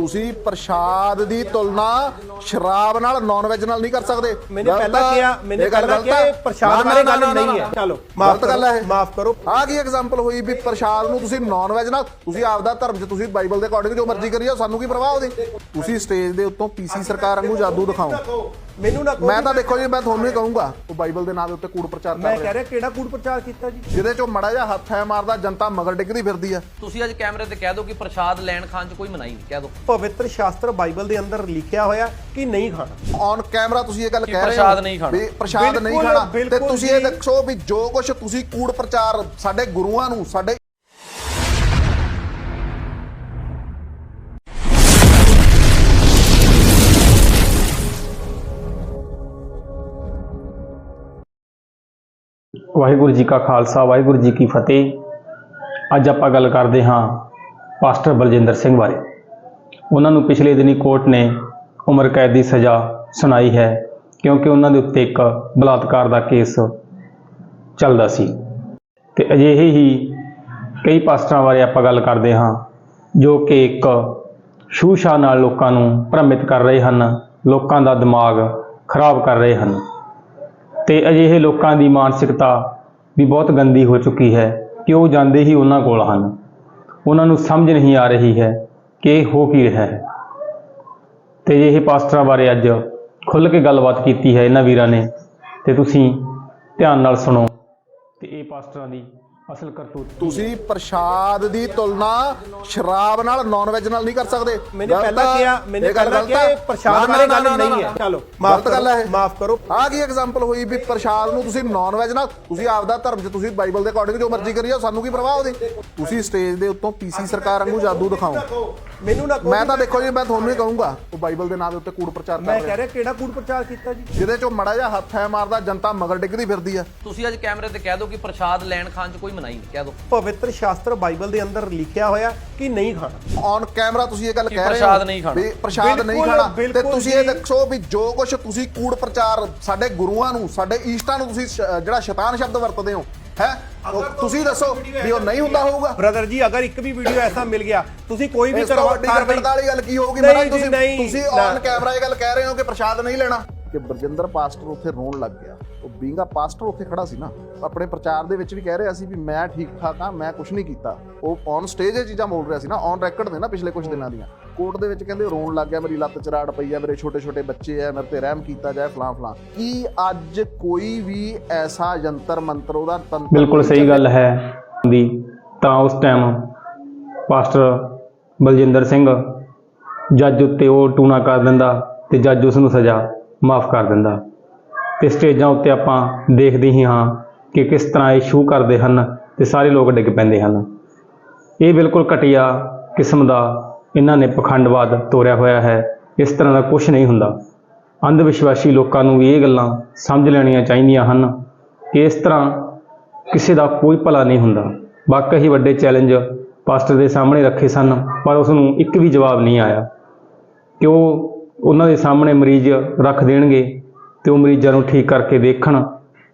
ਤੁਸੀਂ ਪ੍ਰਸ਼ਾਦ ਦੀ ਤੁਲਨਾ ਸ਼ਰਾਬ ਨਾਲ ਨਾਨ ਵੈਜ ਨਾਲ ਨਹੀਂ ਕਰ ਸਕਦੇ। ਗਲਤ ਪਹਿਲਾਂ। ਕਿਹਾ ਗੱਲ ਪਹਿਲਾਂ ਕਿਹਾ ਪ੍ਰਸ਼ਾਦ ਨਾ, ਬਾਰੇ ਨਾ, ਗੱਲ ਨਾ, ਨਾ, ਨਹੀਂ ਹੈ। ਨਾ। ਚਲੋ ਮਾਫ ਗੱਲ ਹੈ ਮਾਫ ਕਰੋ। ਆ ਕੀ ਐਗਜ਼ਾਮਪਲ ਹੋਈ ਵੀ ਪ੍ਰਸ਼ਾਦ ਨੂੰ ਤੁਸੀਂ ਨਾਨ ਵੈਜ ਨਾਲ ਤੁਸੀਂ ਆਪਦਾ ਧਰਮ 'ਚ ਤੁਸੀਂ ਬਾਈਬਲ ਦੇ ਅਕੋਰਡਿੰਗ ਜੋ ਮਰਜ਼ੀ ਕਰੀ ਜਾਓ ਸਾਨੂੰ ਕੀ ਪਰਵਾਹ ਉਹਦੀ? ਤੁਸੀਂ ਸਟੇਜ ਦੇ ਉੱਤੋਂ ਪੀਸੀ ਸਰਕਾਰ ਵਾਂਗੂ ਜਾਦੂ ਦਿਖਾਓ। ਮੈਨੂੰ ਨਾ ਮੈਂ ਤਾਂ ਦੇਖੋ ਜੀ ਮੈਂ ਤੁਹਾਨੂੰ ਹੀ ਕਹੂੰਗਾ ਉਹ ਬਾਈਬਲ ਦੇ ਨਾਂ ਦੇ ਉੱਤੇ ਕੂੜ ਪ੍ਰਚਾਰ ਮੈਂ ਕਰ ਕਹਿ ਰਿਹਾ ਰਿਹਾ ਕਿਹੜਾ ਕੂੜ ਪ੍ਰਚਾਰ ਕੀਤਾ ਜੀ? ਜਿਹਦੇ 'ਚੋਂ ਮੜਾ ਜਿਹਾ ਹੱਥ ਹੈ ਮਾਰਦਾ ਜਨਤਾ ਮਗਰ ਡਿੱਗਦੀ ਫਿਰਦੀ ਆ। ਤੁਸੀਂ ਅੱਜ ਕੈਮਰੇ ਤੇ ਕਹਿ ਦਿਓ ਕਿ ਪ੍ਰਸ਼ਾਦ ਲੈਣ ਖਾਣ 'ਚ ਕੋਈ ਮਨਾਹੀ ਨਹੀਂ ਕਹਿ ਦਿਓ। ਪਵਿੱਤਰ ਸ਼ਾਸਤਰ ਬਾਈਬਲ ਦੇ ਅੰਦਰ ਲਿਖਿਆ ਹੋਇਆ ਕਿ ਨਹੀਂ ਖਾਣਾ? ਔਨ ਕੈਮਰਾ ਤੁਸੀਂ ਇਹ ਗੱਲ ਕਹਿ ਰਹੇ ਹੋ ਪ੍ਰਸ਼ਾਦ ਨਹੀਂ ਖਾਣਾ। ਵੀ ਪ੍ਰਸ਼ਾਦ ਨਹੀਂ ਖਾਣਾ। ਤੇ ਤੁਸੀਂ ਇਹ ਜੀ। ਦੱਸੋ ਵੀ ਜੋ ਕੁਝ ਤੁਸੀਂ ਕੂੜ ਪ੍ਰਚਾਰ ਸਾਡੇ ਗੁਰੂਆਂ ਨੂੰ ਸਾਡੇ ਵਾਹਿਗੁਰੂ ਜੀ ਕਾ ਖਾਲਸਾ, ਵਾਹਿਗੁਰੂ ਜੀ ਕੀ ਫਤਿਹ। ਅੱਜ ਆਪਾਂ ਗੱਲ ਕਰਦੇ ਹਾਂ ਪਾਸਟਰ ਬਲਜਿੰਦਰ ਸਿੰਘ ਬਾਰੇ। ਉਹਨਾਂ ਨੂੰ ਪਿਛਲੇ ਦਿਨੀ ਕੋਰਟ ਨੇ ਉਮਰ ਕੈਦ ਦੀ ਸਜ਼ਾ ਸੁਣਾਈ ਹੈ, ਕਿਉਂਕਿ ਉਹਨਾਂ ਦੇ ਉੱਤੇ ਇੱਕ ਬਲਾਤਕਾਰ ਦਾ ਕੇਸ ਚੱਲਦਾ ਸੀ। ਤੇ ਅਜਿਹੇ ਹੀ ਕਈ ਪਾਸਟਰਾਂ ਬਾਰੇ ਆਪਾਂ ਗੱਲ ਕਰਦੇ ਹਾਂ, ਜੋ ਕਿ ਇੱਕ ਸ਼ੂਸ਼ਾ ਨਾਲ ਲੋਕਾਂ ਨੂੰ ਭ੍ਰਮਿਤ ਕਰ ਰਹੇ ਹਨ, ਲੋਕਾਂ ਦਾ ਦਿਮਾਗ ਖਰਾਬ ਕਰ ਰਹੇ ਹਨ। ਤੇ ਅਜਿਹੇ ਲੋਕਾਂ ਦੀ ਮਾਨਸਿਕਤਾ ਵੀ ਬਹੁਤ ਗੰਦੀ ਹੋ ਚੁੱਕੀ ਹੈ ਕਿ ਉਹ ਜਾਂਦੇ ਹੀ ਉਹਨਾਂ ਕੋਲ ਹਨ। ਉਹਨਾਂ ਨੂੰ ਸਮਝ ਨਹੀਂ ਆ ਰਹੀ ਹੈ ਕਿ ਹੋ ਕੀ ਰਿਹਾ ਹੈ। ਤੇ ਅਜਿਹੇ ਪਾਸਟਰਾਂ ਬਾਰੇ ਅੱਜ ਖੁੱਲ੍ਹ ਕੇ ਗੱਲਬਾਤ ਕੀਤੀ ਹੈ ਇਹਨਾਂ ਵੀਰਾਂ ਨੇ। ਤੇ ਤੁਸੀਂ ਧਿਆਨ ਨਾਲ ਸੁਣੋ ਤੇ ਇਹ ਪਾਸਟਰਾਂ ਦੀ ਅਸਲ ਕਰਤੂਤ। ਤੁਸੀਂ ਪ੍ਰਸ਼ਾਦ ਦੀ ਤੁਲਨਾ ਸ਼ਰਾਬ ਨਾਲ ਨਾਨ ਵੈਜ ਨਾਲ ਨਹੀਂ ਕਰ ਸਕਦੇ। ਗਲਤ ਪਹਿਲਾਂ। ਕਿਹਾ ਗੱਲ ਪਹਿਲਾਂ ਕਿਹਾ ਪ੍ਰਸ਼ਾਦ ਬਾਰੇ ਗੱਲ ਨਹੀਂ ਹੈ। ਚਲੋ ਮਾਫ ਗਲਤ ਗੱਲ ਹੈ ਕਰੋ ਮਾਫ ਕਰੋ। ਆ ਕੀ ਐਗਜ਼ਾਮਪਲ ਹੋਈ ਵੀ ਪ੍ਰਸ਼ਾਦ ਨੂੰ ਤੁਸੀਂ ਨਾਨ ਵੈਜ ਨਾਲ ਤੁਸੀਂ ਆਪਦਾ ਧਰਮ 'ਚ ਤੁਸੀਂ ਬਾਈਬਲ ਦੇ ਅਕੋਰਡਿੰਗ ਜੋ ਮਰਜ਼ੀ ਕਰੀ ਜਾਓ ਸਾਨੂੰ ਕੀ ਪਰਵਾਹ ਉਹਦੀ? ਤੁਸੀਂ ਸਟੇਜ ਦੇ ਉੱਤੋਂ ਪੀਸੀ ਸਰਕਾਰ ਵਾਂਗੂ ਜਾਦੂ ਦਿਖਾਓ। ਮੈਨੂੰ ਨਾ ਕਹੋ ਮੈਂ ਤਾਂ ਦੇਖੋ ਜੀ ਮੈਂ ਤੁਹਾਨੂੰ ਹੀ ਕਹੂੰਗਾ। ਉਹ ਬਾਈਬਲ ਦੇ ਨਾਂ ਦੇ ਉੱਤੇ ਕੂੜ ਪ੍ਰਚਾਰ ਮੈਂ ਕਰ ਕਹਿ ਰਿਹਾ ਰਿਹਾ ਕਿਹੜਾ ਕੂੜ ਪ੍ਰਚਾਰ ਕੀਤਾ ਜੀ? ਜਿਹਦੇ 'ਚੋਂ ਮੜਾ ਜਿਹਾ ਹੱਥ ਹੈ ਮਾਰਦਾ ਜਨਤਾ ਮਗਰ ਡਿੱਗਦੀ ਫਿਰਦੀ ਆ ਤੁਸੀਂ ਅੱਜ ਕੈਮਰੇ ਤੇ ਕਹਿ ਦਿਓ ਕਿ ਪ੍ਰਸ਼ਾਦ ਲੈਣ ਖਾਣ 'ਚ ਕੋਈ ਮਨਾਹੀ ਨਹੀਂ ਕਹਿ ਦਿਓ ਪਵਿੱਤਰ ਸ਼ਾਸਤਰ ਬਾਈਬਲ ਦੇ ਅੰਦਰ ਲਿਖਿਆ ਹੋਇਆ ਕਿ ਨਹੀਂ ਖਾਣਾ? ਔਨ ਕੈਮਰਾ ਤੁਸੀਂ ਇਹ ਗੱਲ ਕਿ ਕਹਿ ਰਹੇ ਹੋ ਪ੍ਰਸ਼ਾਦ ਨਹੀਂ ਖਾਣਾ। ਵੀ ਪ੍ਰਸ਼ਾਦ ਨਹੀਂ ਬਿਲਕੁਲ, ਖਾਣਾ। ਤੇ ਬਿਲਕੁਲ ਤੁਸੀਂ ਇਹ ਜੀ। ਦੱਸੋ ਵੀ ਜੋ ਕੁਝ ਤੁਸੀਂ ਕੂੜ ਪ੍ਰਚਾਰ ਸਾਡੇ ਗੁਰੂਆਂ ਨੂੰ ਸਾਡੇ ਈਸ਼ਟਾਂ ਨੂੰ ਤੁਸੀਂ ਸ਼- ਜਿਹੜਾ ਸ਼ੈਤਾਨ ਸ਼ਬਦ ਵਰਤਦੇ ਹੋ ਹੈ? ਤੁਸੀਂ ਦੱਸੋ ਵੀ ਉਹ ਨਹੀਂ ਹੁੰਦਾ ਹੋਊਗਾ? ਬ੍ਰਦਰ ਜੀ ਅਗਰ ਇੱਕ ਵੀ ਵੀਡੀਓ ਐਸਾ ਮਿਲ ਗਿਆ ਤੁਸੀਂ ਕੋਈ ਵੀ ਕਰਵਾ ਵੱਡੀ ਗੜਬੜ ਵਾਲੀ ਗੱਲ ਕੀ ਹੋਊਗੀ? ਮਹਾਰਾਜ ਤੁਸੀਂ। ਔਨ ਕੈਮਰਾ ਇਹ ਗੱਲ ਕਹਿ ਰਹੇ ਹੋ ਕਿ ਪ੍ਰਸ਼ਾਦ ਨਹੀਂ ਲੈਣਾ। ਕਿ ਬਰਜਿੰਦਰ ਪਾਸਟਰ ਉੱਥੇ ਰੋਣ ਲੱਗ ਗਿਆ। ਉਹ ਬੀਂਗਾ ਪਾਸਟਰ ਉੱਥੇ ਖੜਾ ਸੀ ਨਾ ਆਪਣੇ ਪ੍ਰਚਾਰ ਦੇ ਵਿੱਚ ਵੀ ਕਹਿ ਰਿਹਾ ਸੀ ਵੀ ਮੈਂ ਠੀਕ ਠਾਕ ਹਾਂ ਮੈਂ ਕੁਝ ਨਹੀਂ ਕੀਤਾ। ਉਹ ਔਨ ਸਟੇਜ ਇਹ ਚੀਜ਼ਾਂ ਬੋਲ ਰਿਹਾ ਸੀ ਨਾ ਔਨ ਰੈਕੋਰਡ ਨੇ ਨਾ ਪਿਛਲੇ ਕੁਝ ਦਿਨਾਂ ਦੀਆਂ। ਕੋਰਟ ਦੇ ਵਿੱਚ ਕਹਿੰਦੇ ਰੋਣ ਲੱਗ ਗਿਆ ਮੇਰੀ ਲੱਤ ਚਰਾੜ ਪਈ ਆ ਮੇਰੇ ਛੋਟੇ ਛੋਟੇ ਬੱਚੇ ਆ ਮੇਰੇ ਤੇ ਰਹਿਮ ਕੀਤਾ ਜਾਏ ਫਲਾਂ ਫਲਾਂ। ਕੀ ਅੱਜ ਕੋਈ ਵੀ ਐਸਾ ਯੰਤਰ ਮੰਤਰ ਉਹਦਾ ਤੰਤਰ ਬਿਲਕੁਲ ਸਹੀ ਗੱਲ ਹੈ ਦੀ ਤਾਂ ਉਸ ਟਾਈਮ ਪਾਸਟਰ ਬਲਜਿੰਦਰ ਸਿੰਘ ਜੱਜ ਉੱਤੇ ਉਹ ਟੂਣਾ ਕਰ ਦਿੰਦਾ ਤੇ ਜੱਜ ਉਸ ਨੂੰ ਸਜ਼ਾ। ਮਾਫ ਕਰ ਦਿੰਦਾ। ਤੇ ਸਟੇਜਾਂ ਉੱਤੇ ਆਪਾਂ ਦੇਖਦੇ ਹੀ ਹਾਂ ਕਿ ਕਿਸ ਤਰ੍ਹਾਂ ਇਹ ਸ਼ੂ ਕਰਦੇ ਹਨ ਤੇ ਸਾਰੇ ਲੋਕ ਡਿੱਗ ਪੈਂਦੇ ਹਨ। ਇਹ ਬਿਲਕੁਲ ਘਟੀਆ ਕਿਸਮ ਦਾ ਇਹਨਾਂ ਨੇ ਪਖੰਡਵਾਦ ਤੋਰਿਆ ਹੋਇਆ ਹੈ। ਇਸ ਤਰ੍ਹਾਂ ਦਾ ਕੁਝ ਨਹੀਂ ਹੁੰਦਾ। ਅੰਧ ਵਿਸ਼ਵਾਸੀ ਲੋਕਾਂ ਨੂੰ ਵੀ ਇਹ ਗੱਲਾਂ ਸਮਝ ਲੈਣੀਆਂ ਚਾਹੀਦੀਆਂ ਹਨ ਕਿ ਇਸ ਤਰ੍ਹਾਂ ਕਿਸੇ ਦਾ ਕੋਈ ਭਲਾ ਨਹੀਂ ਹੁੰਦਾ। ਵਾਕਈ ਵੱਡੇ ਚੈਲੰਜ ਪਾਸਟਰ ਦੇ ਸਾਹਮਣੇ ਰੱਖੇ ਸਨ, ਪਰ ਉਸ ਨੂੰ ਇੱਕ ਵੀ ਜਵਾਬ ਨਹੀਂ ਆਇਆ। ਕਿ ਉਹ ਉਹਨਾਂ ਦੇ ਸਾਹਮਣੇ ਮਰੀਜ਼ ਰੱਖ ਦੇਣਗੇ ਤੇ ਉਹ ਮਰੀਜ਼ਾਂ ਨੂੰ ਠੀਕ ਕਰਕੇ ਦੇਖਣ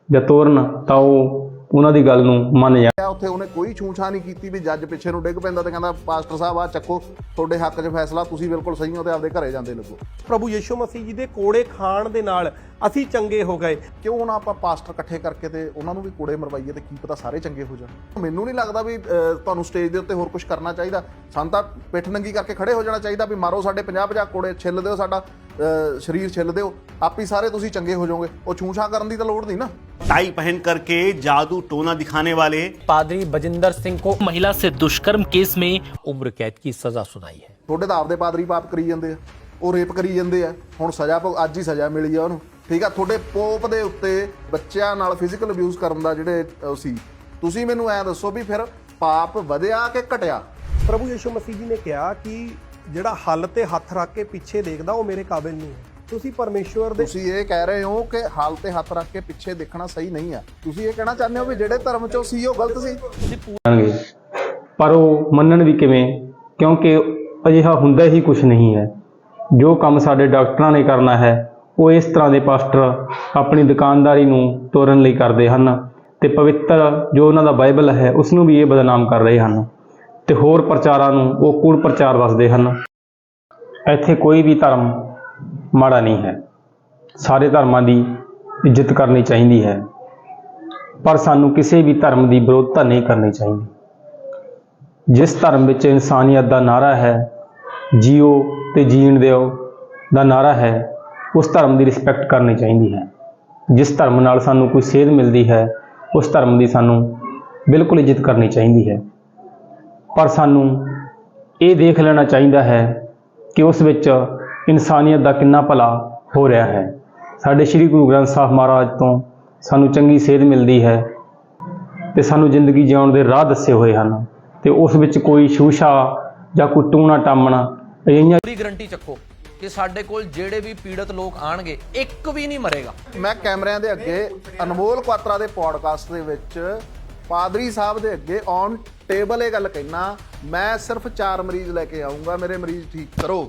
ਜਾਂ ਤੋਰਨ ਤਾਂ ਉਹ ਉਹਨਾਂ ਦੀ ਗੱਲ ਨੂੰ ਮੰਨ ਆ ਉੱਥੇ ਉਹਨੇ ਕੋਈ ਛੂਛਾ ਨਹੀਂ ਕੀਤੀ ਵੀ ਜੱਜ ਪਿੱਛੇ ਨੂੰ ਡਿੱਗ ਪੈਂਦਾ ਤੇ ਕਹਿੰਦਾ ਪਾਸਟਰ ਸਾਹਿਬ ਆ ਚੱਕੋ ਤੁਹਾਡੇ ਹੱਕ 'ਚ ਫੈਸਲਾ ਤੁਸੀਂ ਬਿਲਕੁਲ ਸਹੀ ਹੋ ਤੇ ਆਪਦੇ ਘਰੇ ਜਾਂਦੇ ਲੱਗੋ। ਪ੍ਰਭੂ ਯੀਸ਼ੂ ਮਸੀਹ ਜੀ ਦੇ ਕੋੜੇ ਖਾਣ ਦੇ ਨਾਲ ਅਸੀਂ ਚੰਗੇ ਹੋ ਗਏ। ਕਿਉਂ ਨਾ ਆਪਾਂ ਪਾਸਟਰ ਇਕੱਠੇ ਕਰਕੇ ਤੇ ਉਹਨਾਂ ਨੂੰ ਵੀ ਕੋੜੇ ਮਰਵਾਈਏ ਤੇ ਕੀ ਪਤਾ ਸਾਰੇ ਚੰਗੇ ਹੋ ਜਾਣ? ਮੈਨੂੰ ਨਹੀਂ ਲੱਗਦਾ ਵੀ ਤੁਹਾਨੂੰ ਸਟੇਜ ਦੇ ਉੱਤੇ ਹੋਰ ਕੁਝ ਕਰਨਾ ਚਾਹੀਦਾ। ਸਾਨੂੰ ਤਾਂ ਪਿੱਠ ਨੰਗੀ ਕਰਕੇ ਖੜੇ ਹੋ ਜਾਣਾ ਚਾਹੀਦਾ ਵੀ ਮਾਰੋ ਸਾਡੇ 50 50 ਕੋੜੇ ਛਿੱਲ ਦਿਓ ਸਾਡਾ। ਅਹ, ਸਰੀਰ ਛਿੱਲ ਦਿਓ ਆਪੀ ਸਾਰੇ ਤੁਸੀਂ ਚੰਗੇ ਹੋ ਜਾਓਗੇ ਉਹ ਛੂਛਾ ਕਰਨ ਦੀ ਤਾਂ ਲੋੜ ਨਹੀਂ ਨਾ टाई पहन करके जादू टोना दिखाने वाले पादरी बजिंदर सिंह को महिला से दुष्कर्म केस में उम्र कैद की सजा सुनाई है ਤੁਹਾਡੇ ਤਾਂ ਆਪਦੇ ਪਾਦਰੀ ਪਾਪ ਕਰੀ ਜਾਂਦੇ ਆ ਉਹ ਰੇਪ ਕਰੀ ਜਾਂਦੇ ਆ ਹੁਣ ਸਜ਼ਾ ਭੁਗ ਅੱਜ ਹੀ ਸਜ਼ਾ ਮਿਲੀ ਆ ਉਹਨੂੰ ਠੀਕ ਆ ਤੁਹਾਡੇ ਪੋਪ ਦੇ ਉੱਤੇ ਬੱਚਿਆਂ ਨਾਲ ਫਿਜ਼ੀਕਲ ਅਬਿਊਜ਼ ਕਰਨ ਦਾ ਜਿਹੜੇ ਅਹ, ਸੀ ਤੁਸੀਂ ਮੈਨੂੰ ਐ ਦੱਸੋ ਵੀ ਫਿਰ ਪਾਪ ਵਧਿਆ ਕਿ ਘਟਿਆ ਪ੍ਰਭੂ ਯੀਸ਼ੂ ਮਸੀਹ ਜੀ ਨੇ ਕਿਹਾ ਕਿ ਜਿਹੜਾ ਹੱਲ ਤੇ ਹੱਥ ਰੱਖ ਕੇ ਪਿੱਛੇ ਦੇਖਦਾ ਉਹ ਮੇਰੇ ਕਾਬਿਲ ਨਹੀਂ ਹੈ। ਤੁਸੀਂ ਪਰਮੇਸ਼ਵਰ ਦੇ ਤੁਸੀਂ ਇਹ ਕਹਿ ਰਹੇ ਹੋ ਕਿ ਹਾਲ ਤੇ ਹੱਥ ਰੱਖ ਕੇ ਪਿੱਛੇ ਦੇਖਣਾ ਸਹੀ ਨਹੀਂ ਆ ਤੁਸੀਂ ਇਹ ਕਹਿਣਾ ਚਾਹੁੰਦੇ ਹੋ ਵੀ ਜਿਹੜੇ ਧਰਮ ਚੋਂ ਸੀ ਉਹ ਗਲਤ ਸੀ? ਜਾਣਗੇ। ਪਰ ਉਹ ਮੰਨਣ ਵੀ ਕਿਵੇਂ? ਕਿਉਂਕਿ ਅਜਿਹਾ ਹੁੰਦਾ ਹੀ ਕੁਝ ਨਹੀਂ ਹੈ। ਜੋ ਕੰਮ ਸਾਡੇ ਡਾਕਟਰਾਂ ਨੇ ਕਰਨਾ ਹੈ ਉਹ ਇਸ ਤਰ੍ਹਾਂ ਦੇ ਪਾਸਟਰ ਆਪਣੀ ਦੁਕਾਨਦਾਰੀ ਨੂੰ ਤੋਰਨ ਲਈ ਕਰਦੇ ਹਨ ਤੇ ਪਵਿੱਤਰ ਜੋ ਉਹਨਾਂ ਦਾ ਬਾਈਬਲ ਹੈ ਉਸ ਨੂੰ ਵੀ ਇਹ ਬਦਨਾਮ ਕਰ ਰਹੇ ਹਨ। ਤੇ ਹੋਰ ਪ੍ਰਚਾਰਾਂ ਨੂੰ ਉਹ ਕੂੜ ਪ੍ਰਚਾਰ ਦੱਸਦੇ ਹਨ। ਇੱਥੇ ਕੋਈ ਵੀ ਧਰਮ ਮਾੜਾ ਨਹੀਂ ਹੈ। ਸਾਰੇ ਧਰਮਾਂ ਦੀ ਇੱਜ਼ਤ ਕਰਨੀ ਚਾਹੀਦੀ ਹੈ। ਪਰ ਸਾਨੂੰ ਕਿਸੇ ਵੀ ਧਰਮ ਦੀ ਵਿਰੋਧਤਾ ਨਹੀਂ ਕਰਨੀ ਚਾਹੀਦੀ। ਜਿਸ ਧਰਮ ਵਿੱਚ ਇਨਸਾਨੀਅਤ ਦਾ ਨਾਰਾ ਹੈ, ਜੀਓ ਤੇ ਜੀਣ ਦਿਓ ਦਾ ਨਾਰਾ ਹੈ, ਉਸ ਧਰਮ ਦੀ ਰਿਸਪੈਕਟ ਕਰਨੀ ਚਾਹੀਦੀ ਹੈ। ਜਿਸ ਧਰਮ ਨਾਲ ਸਾਨੂੰ ਕੋਈ ਸੇਧ ਮਿਲਦੀ ਹੈ, ਉਸ ਧਰਮ ਦੀ ਸਾਨੂੰ ਬਿਲਕੁਲ ਇੱਜ਼ਤ ਕਰਨੀ ਚਾਹੀਦੀ ਹੈ। ਪਰ ਸਾਨੂੰ ਇਹ ਦੇਖ ਲੈਣਾ ਚਾਹੀਦਾ ਹੈ ਕਿ ਉਸ ਵਿੱਚ ਇਨਸਾਨੀਅਤ ਦਾ ਕਿੰਨਾ ਭਲਾ ਹੋ ਰਿਹਾ ਹੈ। ਸਾਡੇ ਸ੍ਰੀ ਗੁਰੂ ਗ੍ਰੰਥ ਸਾਹਿਬ ਮਹਾਰਾਜ ਤੋਂ ਸਾਨੂੰ ਚੰਗੀ ਸੇਧ ਮਿਲਦੀ ਹੈ ਤੇ ਸਾਨੂੰ ਜ਼ਿੰਦਗੀ ਜਿਉਣ ਦੇ ਰਾਹ ਦੱਸੇ ਹੋਏ ਹਨ ਤੇ ਉਸ ਵਿੱਚ ਕੋਈ ਸ਼ੂਸ਼ਾ ਜਾਂ ਕੋਈ ਟੂਣਾ ਟਾਮਣਾ ਅਜਿਹੀਆਂ ਪੂਰੀ ਗਰੰਟੀ ਚੱਕੋ ਕਿ ਸਾਡੇ ਕੋਲ ਜਿਹੜੇ ਵੀ ਪੀੜਤ ਲੋਕ ਆਣਗੇ ਇੱਕ ਵੀ ਨਹੀਂ ਮਰੇਗਾ। ਮੈਂ ਕੈਮਰਿਆਂ ਦੇ ਅੱਗੇ ਅਨਮੋਲ ਕੁਆਤਰਾ ਦੇ ਪੋਡਕਾਸਟ ਦੇ ਵਿੱਚ ਪਾਦਰੀ ਸਾਹਿਬ ਦੇ ਅੱਗੇ ਔਨ ਟੇਬਲ ਇਹ ਗੱਲ ਕਹਿਣਾ ਮੈਂ ਸਿਰਫ 4 ਮਰੀਜ਼ ਲੈ ਕੇ ਆਉਂਗਾ ਮੇਰੇ ਮਰੀਜ਼ ਠੀਕ ਕਰੋ।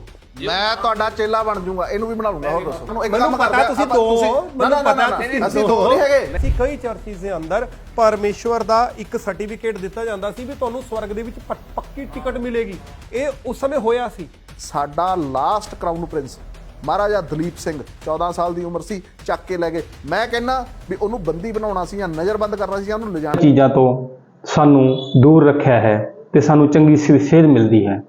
ਮੈਂ ਤੁਹਾਡਾ ਚੇਲਾ ਬਣ ਜਾਊਂਗਾ ਇਹਨੂੰ ਵੀ ਬਣਾ ਲੂੰਗਾ ਹੋਰ ਦੱਸੋ। ਮੈਨੂੰ ਇੱਕ ਕੰਮ ਪਤਾ ਕਰਦੇ ਤੁਸੀਂ ਦੋ ਮੈਨੂੰ ਪਤਾ ਅਸੀਂ ਦੋ ਨਹੀਂ ਹੈਗੇ। ਅਸੀਂ ਕਈ ਚਰਚਿਸ ਦੇ ਅੰਦਰ ਪਰਮੇਸ਼ਵਰ ਦਾ ਇੱਕ ਸਰਟੀਫਿਕੇਟ ਦਿੱਤਾ ਜਾਂਦਾ ਸੀ ਵੀ ਤੁਹਾਨੂੰ ਸਵਰਗ ਦੇ ਵਿੱਚ ਪੱਕੀ ਟਿਕਟ ਮਿਲੇਗੀ। ਇਹ ਉਸ ਸਮੇਂ ਹੋਇਆ ਸੀ। ਸਾਡਾ last crown prince Maharaja Duleep Singh 14 ਸਾਲ ਦੀ ਉਮਰ ਸੀ ਚੱਕ ਕੇ ਲੈ ਗਏ। ਮੈਂ ਕਹਿੰਨਾ ਵੀ ਉਹਨੂੰ ਬੰਦੀ ਬਣਾਉਣਾ ਸੀ ਜਾਂ ਨਜ਼ਰਬੰਦ ਕਰਨਾ ਸੀ ਜਾਂ ਉਹਨੂੰ ਲਿਜਾਣਾ ਚੀਜ਼ਾਂ ਤੋਂ ਸਾਨੂੰ ਦੂਰ ਰੱਖਿਆ ਹੈ ਤੇ ਸਾਨੂੰ ਚੰਗੀ ਸੇ- ਸੇਧ ਮਿਲਦੀ ਹੈ।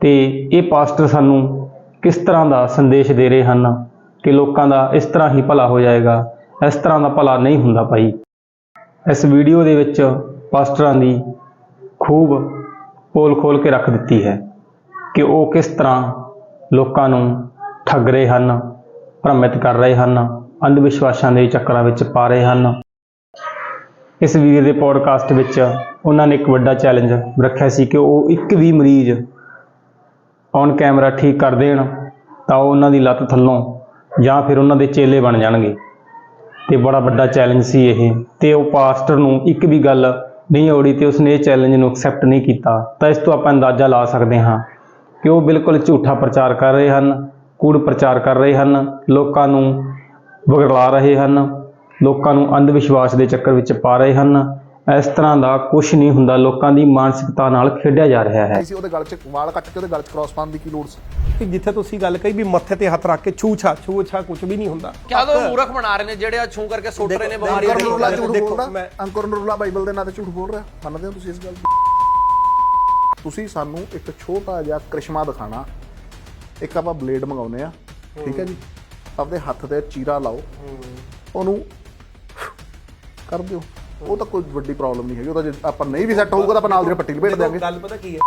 ਤੇ ਇਹ ਪਾਸਟਰ ਸਾਨੂੰ ਕਿਸ ਤਰ੍ਹਾਂ ਦਾ ਸੰਦੇਸ਼ ਦੇ ਰਹੇ ਹਨ ਕਿ ਲੋਕਾਂ ਦਾ ਇਸ ਤਰ੍ਹਾਂ ਹੀ ਭਲਾ ਹੋ ਜਾਏਗਾ, ਇਸ ਤਰ੍ਹਾਂ ਦਾ ਭਲਾ ਨਹੀਂ ਹੁੰਦਾ ਭਾਈ। ਇਸ ਵੀਡੀਓ ਦੇ ਵਿੱਚ ਪਾਸਟਰਾਂ ਦੀ ਖੂਬ ਪੋਲ ਖੋਲ ਕੇ ਰੱਖ ਦਿੱਤੀ ਹੈ ਕਿ ਉਹ ਕਿਸ ਤਰ੍ਹਾਂ ਲੋਕਾਂ ਨੂੰ ਠੱਗ ਰਹੇ ਹਨ, ਭ੍ਰਮਿਤ ਕਰ ਰਹੇ ਹਨ, ਅੰਧ ਵਿਸ਼ਵਾਸਾਂ ਦੇ ਚੱਕਰਾਂ ਵਿੱਚ ਪਾ ਰਹੇ ਹਨ। ਇਸ ਵੀਰ ਦੇ ਪੋਡਕਾਸਟ ਵਿੱਚ ਉਹਨਾਂ ਨੇ ਇੱਕ ਵੱਡਾ ਚੈਲੰਜ ਰੱਖਿਆ ਸੀ ਕਿ ਉਹ ਇੱਕ ਵੀ ਮਰੀਜ਼ ਔਨ ਕੈਮਰਾ ਠੀਕ ਕਰ ਦੇਣ ਤਾਂ ਉਹ ਉਹਨਾਂ ਦੀ ਲੱਤ ਥੱਲੋਂ ਜਾਂ ਫਿਰ ਉਹਨਾਂ ਦੇ ਚੇਲੇ ਬਣ ਜਾਣਗੇ। ਤੇ ਬੜਾ ਵੱਡਾ ਚੈਲੰਜ ਸੀ ਇਹ। ਤੇ ਉਹ ਪਾਸਟਰ ਨੂੰ ਇੱਕ ਵੀ ਗੱਲ ਨਹੀਂ ਔੜੀ ਤੇ ਉਸਨੇ ਇਹ ਚੈਲੰਜ ਨੂੰ ਐਕਸੈਪਟ ਨਹੀਂ ਕੀਤਾ। ਤਾਂ ਇਸ ਤੋਂ ਆਪਾਂ ਅੰਦਾਜ਼ਾ ਲਾ ਸਕਦੇ ਹਾਂ ਕਿ ਉਹ ਬਿਲਕੁਲ ਝੂਠਾ ਪ੍ਰਚਾਰ ਕਰ ਰਹੇ ਹਨ, ਕੂੜ ਪ੍ਰਚਾਰ ਕਰ ਰਹੇ ਹਨ, ਲੋਕਾਂ ਨੂੰ ਵਿਗੜਾ ਰਹੇ ਹਨ। ਲੋਕਾਂ ਨੂੰ ਅੰਧ ਵਿਸ਼ਵਾਸ ਦੇ ਚੱਕਰ ਵਿੱਚ ਪਾ ਰਹੇ ਹਨ। ਇਸ ਤਰ੍ਹਾਂ ਦਾ ਕੁਝ ਨਹੀਂ ਹੁੰਦਾ। ਲੋਕਾਂ ਦੀ ਮਾਨਸਿਕਤਾ ਨਾਲ ਖੇਡਿਆ ਜਾ ਰਿਹਾ ਹੈ। ਸੀ ਉਹਦੇ ਗਲ 'ਚ ਵਾਲ ਕੱਟ ਕੇ ਉਹਦੇ ਗਲ 'ਚ ਕ੍ਰਾਸ ਪਾਉਣ ਦੀ ਕੀ ਲੋੜ ਸੀ? ਕਿ ਜਿੱਥੇ ਤੁਸੀਂ ਗੱਲ ਕਹੀ ਵੀ ਮੱਥੇ ਤੇ ਹੱਥ ਰੱਖ ਕੇ ਛੂ ਛਾ ਛੂ ਛਾ ਕੁਝ ਵੀ ਨਹੀਂ ਹੁੰਦਾ। ਕਿਆ ਦੋ ਮੂਰਖ ਬਣਾ ਰਹੇ ਨੇ ਜਿਹੜੇ ਆ ਛੂ ਕਰਕੇ ਸੁੱਟ ਰਹੇ ਨੇ ਬਿਮਾਰੀਆਂ ਅੰਕੁਰ ਨਰੂਲਾ ਝੂਠ ਮੈਂ- ਅੰਕੁਰ ਨਰੂਲਾ ਬਾਈਬਲ ਦੇ ਨਾਂ ਤੇ ਝੂਠ ਬੋਲ ਰਿਹਾ। ਮੰਨਦੇ ਹੋ ਤੁਸੀਂ ਇਸ ਗੱਲ ਨੂੰ? ਤੁਸੀਂ ਸਾਨੂੰ ਇੱਕ ਛੋਟਾ ਜਿਹਾ ਕ੍ਰਿਸ਼ਮਾ ਦਿਖਾਣਾ ਇੱਕ ਆਪਾਂ ਬਲੇਡ ਮੰਗਾਉਨੇ ਆ ਠੀਕ ਹੈ ਜੀ? ਆਪਦੇ ਹੱਥ ਤੇ ਚੀਰਾ ਲਾਓ। ਉਹਨੂੰ ਕਰ ਦਿਓ। ਉਹ ਤਾਂ ਕੋਈ ਵੱਡੀ ਪ੍ਰੋਬਲਮ ਨਹੀਂ ਹੈਗੀ। ਉਹ ਤਾਂ ਜੇ ਆਪਾਂ ਨਹੀਂ ਵੀ ਸੈੱਟ ਹੋਊਗਾ ਤਾਂ ਆਪਾਂ ਨਾਲ ਦੀ ਨਾਲ ਪੱਟੀ ਲਪੇਟ ਦਿਆਂਗੇ। ਗੱਲ ਪਤਾ ਕੀ ਹੈ?